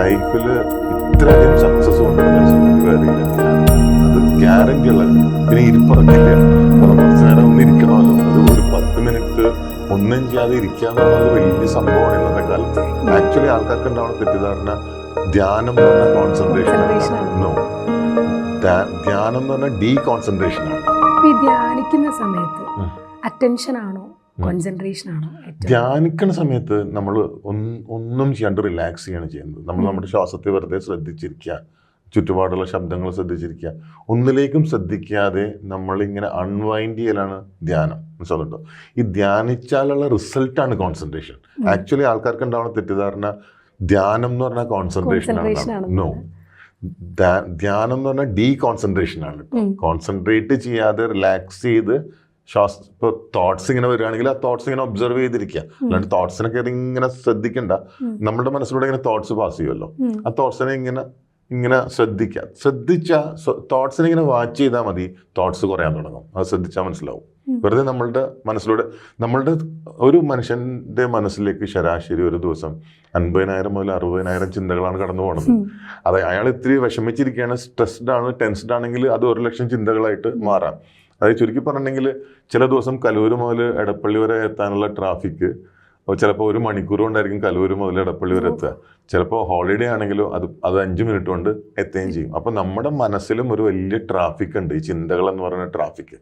ലൈഫിൽ ഇത്രയധികം സക്സസ് കൊണ്ടുവരുന്ന ഒരു സംഗതി അത് ഗ്യാരണ്ടി ഉള്ളത് പിന്നെ ഇരിപ്പറക്കില്ല. കുറച്ച് നേരം ഒന്ന് ഇരിക്കണമല്ലോ. ഒരു ഒരു പത്ത് മിനിറ്റ് ഒന്നും ചെയ്യാതെ ഇരിക്കുക എന്നുള്ളത് വലിയ സംഭവമാണ് ഇന്നത്തെ കാലത്ത്. ആക്ച്വലി ആൾക്കാർക്ക് ഉണ്ടാവുന്ന തെറ്റിദ്ധാരണ ധ്യാനം എന്ന് പറഞ്ഞാൽ കോൺസെൻട്രേഷൻ. നോ ധ്യാനം എന്ന് പറഞ്ഞാൽ ഡീ കോൺസെൻട്രേഷൻ ആണ് ധ്യാനിക്കുന്ന സമയത്ത്. അറ്റൻഷൻ ആണോ? കോൺസെൻട്രേഷൻ ആണ് ധ്യാനിക്കുന്ന സമയത്ത് നമ്മൾ ഒന്നും ചെയ്യാണ്ട് റിലാക്സ് ചെയ്യാണ് ചെയ്യുന്നത്. നമ്മൾ നമ്മുടെ ശ്വാസത്തെ വെറുതെ ശ്രദ്ധിച്ചിരിക്കുക. ചുറ്റുപാടുള്ള ശബ്ദങ്ങൾ ശ്രദ്ധിച്ചിരിക്കുക. ഒന്നിലേക്കും ശ്രദ്ധിക്കാതെ നമ്മളിങ്ങനെ അൺവൈൻഡ് ചെയ്യലാണ് ധ്യാനം. മനസ്സിലുണ്ടോ ഈ ധ്യാനിച്ചാലുള്ള റിസൾട്ടാണ് കോൺസെൻട്രേഷൻ. ആക്ച്വലി ആൾക്കാർക്ക് ഉണ്ടാവുന്ന തെറ്റിദ്ധാരണ? ധ്യാനം എന്ന് പറഞ്ഞാൽ കോൺസെൻട്രേഷൻ ആണ് നോ ധ്യാനം എന്ന് പറഞ്ഞാൽ ഡീ കോൺസെൻട്രേഷൻ ആണ്. കോൺസെൻട്രേറ്റ് ചെയ്യാതെ റിലാക്സ് ചെയ്ത് ശ്വാസ ഇപ്പോൾ തോട്ട്സ് ഇങ്ങനെ വരികയാണെങ്കിൽ ആ തോട്ട്സ് ഇങ്ങനെ ഒബ്സർവ് ചെയ്തിരിക്കുക. അല്ലാണ്ട് തോട്ട്സിനെ കയറി ഇങ്ങനെ ശ്രദ്ധിക്കണ്ട. നമ്മുടെ മനസ്സിലൂടെ ഇങ്ങനെ തോട്ട്സ് പാസ് ചെയ്യുമല്ലോ. ആ തോട്ട്സിനെ ഇങ്ങനെ ഇങ്ങനെ ശ്രദ്ധിക്കുക. ശ്രദ്ധിച്ച തോട്ട്സിനെ ഇങ്ങനെ വാച്ച് ചെയ്താൽ മതി തോട്ട്സ് കുറയാൻ തുടങ്ങും. അത് ശ്രദ്ധിച്ചാൽ മനസ്സിലാവും. വെറുതെ നമ്മളുടെ മനസ്സിലൂടെ നമ്മളുടെ ഒരു മനുഷ്യന്റെ മനസ്സിലേക്ക് ശരാശരി ഒരു ദിവസം അൻപതിനായിരം മുതൽ അറുപതിനായിരം ചിന്തകളാണ് കടന്നു പോകുന്നത് അതെ അയാൾ ഇത്തിരി വിഷമിച്ചിരിക്കുകയാണ് സ്ട്രെസ്ഡ് ആണ് ടെൻസ്ഡ് ആണെങ്കിൽ അത് ഒരു ലക്ഷം ചിന്തകളായിട്ട് മാറാം. അതായത് ചുരുക്കി പറഞ്ഞിട്ടുണ്ടെങ്കിൽ ചില ദിവസം കലൂർ മുതൽ എടപ്പള്ളി വരെ എത്താനുള്ള ട്രാഫിക് ചിലപ്പോൾ ഒരു മണിക്കൂർ കൊണ്ടായിരിക്കും കലൂർ മുതൽ എടപ്പള്ളി വരെ എത്തുക. ചിലപ്പോൾ ഹോളിഡേ ആണെങ്കിലോ അത് അത് അഞ്ച് മിനിറ്റ് കൊണ്ട് എത്തുകയും ചെയ്യും. അപ്പോൾ നമ്മുടെ മനസ്സിലും ഒരു വലിയ ട്രാഫിക് ഉണ്ട് ഈ ചിന്തകൾ എന്ന് പറയുന്ന ട്രാഫിക്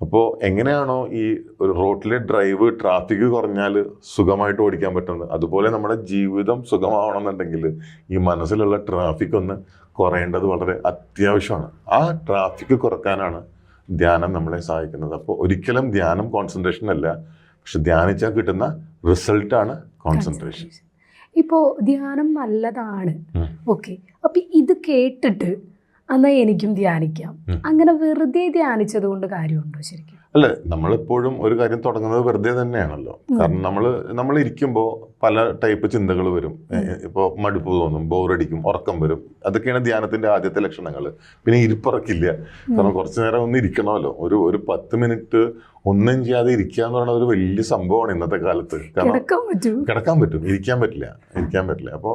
അപ്പോൾ എങ്ങനെയാണോ ഈ ഒരു റോട്ടിലെ ഡ്രൈവ് ട്രാഫിക് കുറഞ്ഞാൽ സുഖമായിട്ട് ഓടിക്കാൻ പറ്റുന്നത്? അതുപോലെ നമ്മുടെ ജീവിതം സുഖമാവണമെന്നുണ്ടെങ്കിൽ ഈ മനസ്സിലുള്ള ട്രാഫിക് ഒന്ന് കുറയേണ്ടത് വളരെ അത്യാവശ്യമാണ്. ആ ട്രാഫിക് കുറക്കാനാണ് ധ്യാനം നമ്മളെ സഹായിക്കുന്നത്. അപ്പോൾ ഒരിക്കലും ധ്യാനം കോൺസെൻട്രേഷൻ അല്ല. പക്ഷെ ധ്യാനിച്ചാൽ കിട്ടുന്ന റിസൾട്ടാണ് കോൺസെൻട്രേഷൻ ഇപ്പോൾ ധ്യാനം നല്ലതാണ്. ഓക്കെ. അപ്പം ഇത് കേട്ടിട്ട് എന്നാൽ എനിക്കും ധ്യാനിക്കാം. അങ്ങനെ വെറുതെ ധ്യാനിച്ചത് കൊണ്ട് കാര്യമുണ്ടോ ശരിക്കും? അല്ല നമ്മളെപ്പോഴും ഒരു കാര്യം തുടങ്ങുന്നത് വെറുതെ തന്നെയാണല്ലോ. കാരണം നമ്മൾ നമ്മൾ ഇരിക്കുമ്പോൾ പല ടൈപ്പ് ചിന്തകൾ വരും. ഇപ്പോൾ മടുപ്പ് തോന്നും ബോറടിക്കും ഉറക്കം വരും. അതൊക്കെയാണ് ധ്യാനത്തിന്റെ ആദ്യത്തെ ലക്ഷണങ്ങൾ പിന്നെ ഇരിപ്പുറക്കില്ല. കാരണം കുറച്ചു നേരം ഒന്ന് ഇരിക്കണമല്ലോ. ഒരു ഒരു പത്ത് മിനിറ്റ് ഒന്നും ചെയ്യാതെ ഇരിക്കുക എന്ന് പറയുന്നത് ഒരു വലിയ സംഭവമാണ് ഇന്നത്തെ കാലത്ത്. കാരണം കിടക്കാൻ പറ്റൂ. കിടക്കാൻ പറ്റും. ഇരിക്കാൻ പറ്റില്ല. ഇരിക്കാൻ പറ്റില്ല. അപ്പോൾ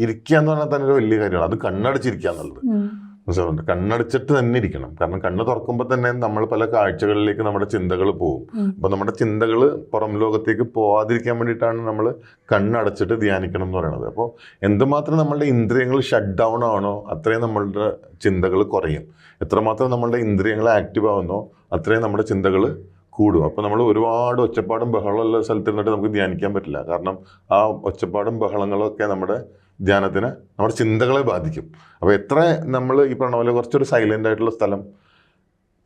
ഇരിക്കുക എന്ന് പറഞ്ഞാൽ തന്നെ ഒരു വലിയ കാര്യമാണ്. അത് കണ്ണടച്ചിരിക്കുക എന്നുള്ളത് മനസ്സിലാവുന്നുണ്ട്. കണ്ണടച്ചിട്ട് തന്നെ ഇരിക്കണം. കാരണം കണ്ണ് തുറക്കുമ്പോൾ തന്നെ നമ്മൾ പല കാഴ്ചകളിലേക്ക് നമ്മുടെ ചിന്തകൾ പോകും. അപ്പോൾ നമ്മുടെ ചിന്തകൾ പുറം ലോകത്തേക്ക് പോവാതിരിക്കാൻ വേണ്ടിയിട്ടാണ് നമ്മൾ കണ്ണടച്ചിട്ട് ധ്യാനിക്കണം എന്ന് പറയുന്നത്. അപ്പോൾ എന്തുമാത്രം നമ്മളുടെ ഇന്ദ്രിയങ്ങൾ ഷട്ട് ഡൗൺ ആണോ അത്രയും നമ്മളുടെ ചിന്തകൾ കുറയും. എത്രമാത്രം നമ്മളുടെ ഇന്ദ്രിയങ്ങൾ ആക്റ്റീവ് ആവുന്നോ അത്രയും നമ്മുടെ ചിന്തകൾ കൂടും. അപ്പോൾ നമ്മൾ ഒരുപാട് ഒച്ചപ്പാടും ബഹളമുള്ള സ്ഥലത്തിരുന്നിട്ട് നമുക്ക് ധ്യാനിക്കാൻ പറ്റില്ല. കാരണം ആ ഒച്ചപ്പാടും ബഹളങ്ങളൊക്കെ നമ്മുടെ ധ്യാനത്തിന് നമ്മുടെ ചിന്തകളെ ബാധിക്കും. അപ്പോൾ എത്ര നമ്മൾ ഈ പറഞ്ഞ പോലെ കുറച്ചൊരു സൈലന്റ് ആയിട്ടുള്ള സ്ഥലം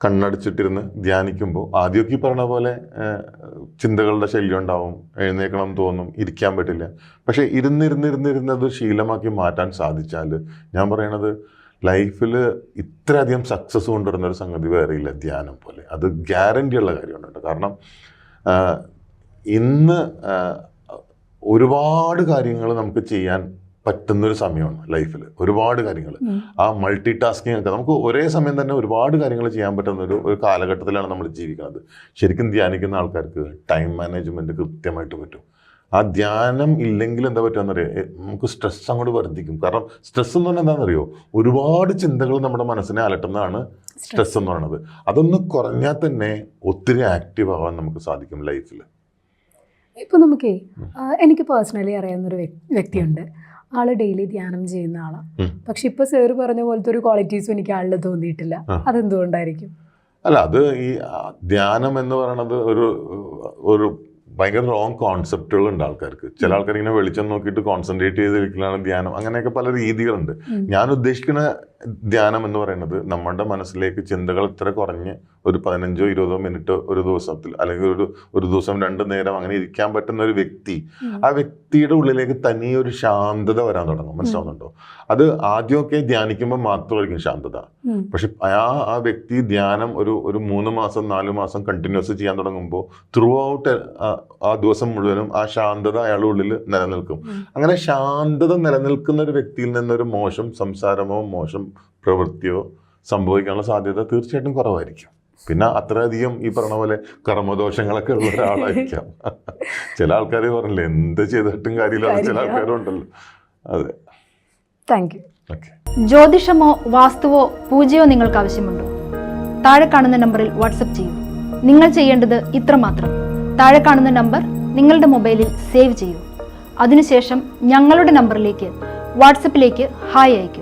കണ്ണടച്ചിട്ടിരുന്ന് ധ്യാനിക്കുമ്പോൾ ആദ്യമൊക്കെ ഈ പറഞ്ഞ പോലെ ചിന്തകളുടെ ശല്യം ഉണ്ടാവും എഴുന്നേക്കണം തോന്നും ഇരിക്കാൻ പറ്റില്ല. പക്ഷേ ഇരുന്നിരുന്നിരുന്നിരുന്ന് അത് ശീലമാക്കി മാറ്റാൻ സാധിച്ചാൽ ഞാൻ പറയണത് ലൈഫിൽ ഇത്രയധികം സക്സസ് കൊണ്ടുവരുന്ന ഒരു സംഗതി വേറെയില്ല ധ്യാനം പോലെ. അത് ഗ്യാരണ്ടി ഉള്ള കാര്യമാണ് കേട്ടോ. കാരണം ഇന്ന് ഒരുപാട് കാര്യങ്ങൾ നമുക്ക് ചെയ്യാൻ പറ്റുന്നൊരു സമയമാണ് ലൈഫിൽ ഒരുപാട് കാര്യങ്ങൾ ആ മൾട്ടി ടാസ്കിങ് ഒക്കെ നമുക്ക് ഒരേ സമയം തന്നെ ഒരുപാട് കാര്യങ്ങൾ ചെയ്യാൻ പറ്റുന്ന ഒരു ഒരു കാലഘട്ടത്തിലാണ് നമ്മൾ ജീവിക്കുന്നത്. ശരിക്കും ധ്യാനിക്കുന്ന ആൾക്കാർക്ക് ടൈം മാനേജ്മെന്റ് കൃത്യമായിട്ട് പറ്റും. ആ ധ്യാനം ഇല്ലെങ്കിൽ എന്താ പറ്റുമെന്നറിയോ നമുക്ക് സ്ട്രെസ് അങ്ങോട്ട് വർദ്ധിക്കും. കാരണം സ്ട്രെസ് എന്ന് പറഞ്ഞാൽ എന്താണെന്നറിയോ? ഒരുപാട് ചിന്തകൾ നമ്മുടെ മനസ്സിനെ അലട്ടുന്നതാണ് സ്ട്രെസ് എന്ന് പറയുന്നത് അതൊന്ന് കുറഞ്ഞാൽ തന്നെ ഒത്തിരി ആക്റ്റീവ് ആവാൻ നമുക്ക് സാധിക്കും ലൈഫിൽ ഇപ്പൊ നമുക്കേ എനിക്ക് പേഴ്സണലി അറിയാവുന്ന ഒരു വ്യക്തിയുണ്ട്. ആൾ ഡെയിലി ധ്യാനം ചെയ്യുന്ന ആളാണ് പക്ഷെ ഇപ്പൊ സാറ് പറഞ്ഞ പോലത്തെ ഒരു ക്വാളിറ്റീസും എനിക്ക് ആളിൽ തോന്നിയിട്ടില്ല. അതെന്തുകൊണ്ടായിരിക്കും? അല്ല അത് ഈ ധ്യാനം എന്ന് പറയുന്നത് ഒരു ഒരു ഭയങ്കര റോങ് കോൺസെപ്റ്റുകൾ ഉണ്ട് ആൾക്കാർക്ക്. ചില ആൾക്കാർ ഇങ്ങനെ വെളിച്ചം നോക്കിയിട്ട് കോൺസെൻട്രേറ്റ് ചെയ്തിരിക്കലാണ് ധ്യാനം. അങ്ങനെയൊക്കെ പല രീതികളുണ്ട്. ഞാൻ ഉദ്ദേശിക്കുന്ന ധ്യാനം എന്ന് പറയുന്നത് നമ്മുടെ മനസ്സിലേക്ക് ചിന്തകൾ ഇത്ര കുറഞ്ഞ് ഒരു പതിനഞ്ചോ ഇരുപതോ മിനിറ്റ് ഒരു ദിവസത്തിൽ അല്ലെങ്കിൽ ഒരു ഒരു ദിവസം രണ്ടു നേരം അങ്ങനെ ഇരിക്കാൻ പറ്റുന്ന ഒരു വ്യക്തി ആ വ്യക്തിയുടെ ഉള്ളിലേക്ക് തനിയെ ഒരു ശാന്തത വരാൻ തുടങ്ങും. മനസ്സിലാവുന്നുണ്ടോ? അത് ആദ്യമൊക്കെ ധ്യാനിക്കുമ്പോൾ മാത്രമായിരിക്കും ശാന്തത. പക്ഷെ ആ ആ വ്യക്തി ധ്യാനം ഒരു ഒരു മൂന്ന് മാസം നാല് മാസം കണ്ടിന്യൂസ് ചെയ്യാൻ തുടങ്ങുമ്പോൾ ത്രൂ ഔട്ട് ആ ദിവസം മുഴുവനും ആ ശാന്തത അയാളുടെ ഉള്ളിൽ നിലനിൽക്കും. അങ്ങനെ ശാന്തത നിലനിൽക്കുന്ന ഒരു വ്യക്തിയിൽ നിന്നൊരു മോശം സംസാരമോ മോശം പ്രവൃത്തിയോ സംഭവിക്കാനുള്ള സാധ്യത തീർച്ചയായിട്ടും കുറവായിരിക്കും. പിന്നെ അത്രയധികം ഈ പറഞ്ഞ പോലെ കർമ്മദോഷങ്ങളൊക്കെ ഉള്ള ഒരാളായിരിക്കാം. ചില ആൾക്കാർ പറഞ്ഞില്ലേ എന്ത് ചെയ്തിട്ടും കാര്യമില്ല ചില ആൾക്കാരും ആൾക്കാരുണ്ടല്ലോ. അതെ. താങ്ക് യു ജ്യോതിഷമോ വാസ്തുവോ പൂജയോ നിങ്ങൾക്ക് ആവശ്യമുണ്ടോ? താഴെ കാണുന്ന നമ്പറിൽ വാട്സപ്പ് ചെയ്യൂ. നിങ്ങൾ ചെയ്യേണ്ടത് ഇത്ര മാത്രം. താഴെ കാണുന്ന നമ്പർ നിങ്ങളുടെ മൊബൈലിൽ സേവ് ചെയ്യൂ. അതിനുശേഷം ഞങ്ങളുടെ നമ്പറിലേക്ക് വാട്സപ്പിലേക്ക് ഹായ് അയയ്ക്കൂ.